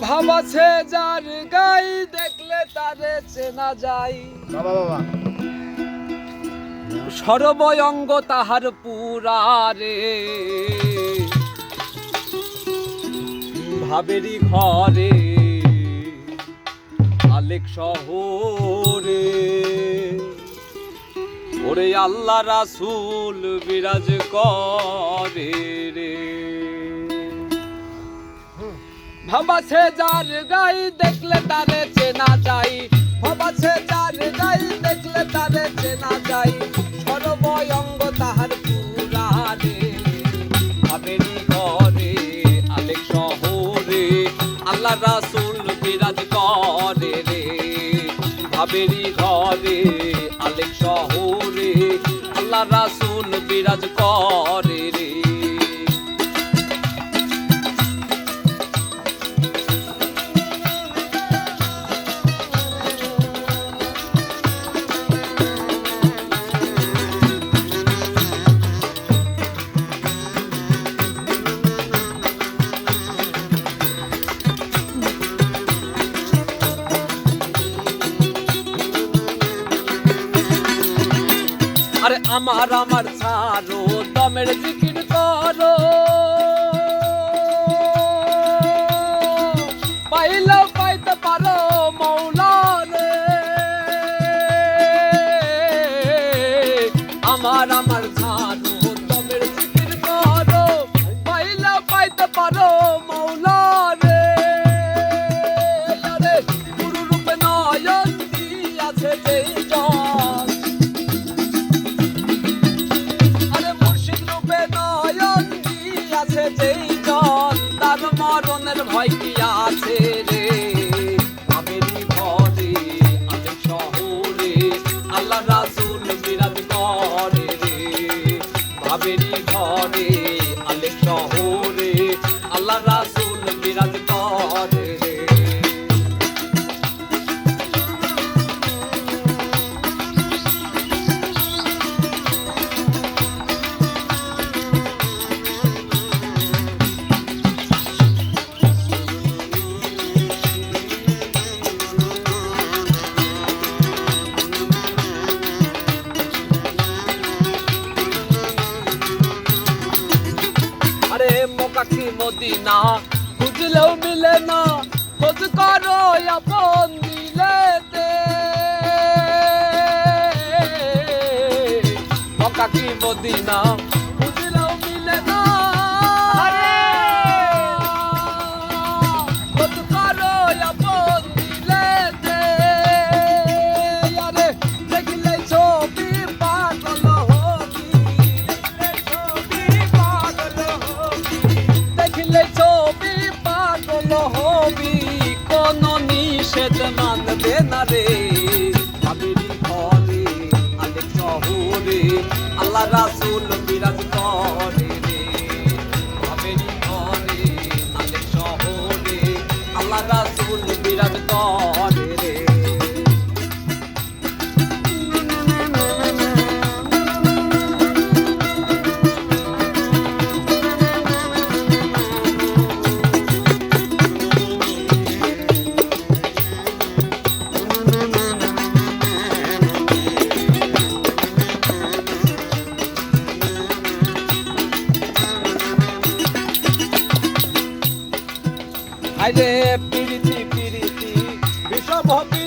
ভাবাছে যার গাই দেখলে তারে চেনা যায়। বাবা বাবা। সর্বয়ঙ্গ তাহার পুরারে। ভাবেরি ঘরে আলেক শহরে। ওরে আল্লাহ রাসুল বিরাজ করে। ভাবাছে যার গাই দেখলে তারে চেনা যাই যার গাই দেখলে তারে চেনা যাই সর্বয়ঙ্গ তাহার পুরারে ভাবেরি ঘরে, আলেক শহরে। আল্লাহ রাসূল বিরাজ করে রে। ভাবেরি ঘরে, আলেক শহরে। আল্লাহ রাসূল বিরাজ করে আরে আমার আমার সারো দমের জিকির করো। পাইলেও পাইতে পারো মৌলা মরণের ভয় কি আরে মোকাকি মদিনা। খুঁজলেও মিলে না খোঁজ করো আপন দিলেতে। মোকাকি মদিনা না রে ভাবিরি ঘরে, আলেক শহরে, আল্লাহ রাসুল বিরাজ করে রে। ভাবিরি ঘরে, আলেক শহরে, আল্লাহ রাসুল বিরাজ করে হবে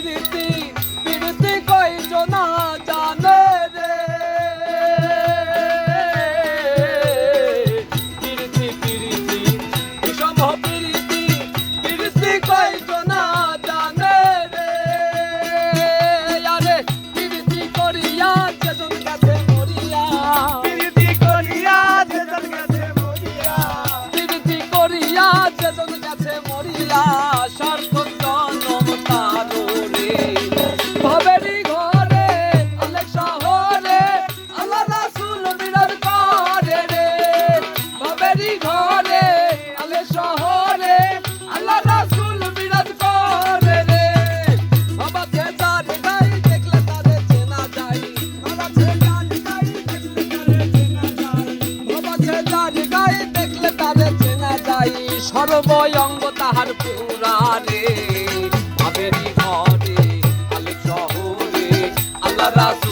সর্বঙ্গ তাহার পুরারে আবেরি ঘরে আলে শহরে আল্লাহ রাসূল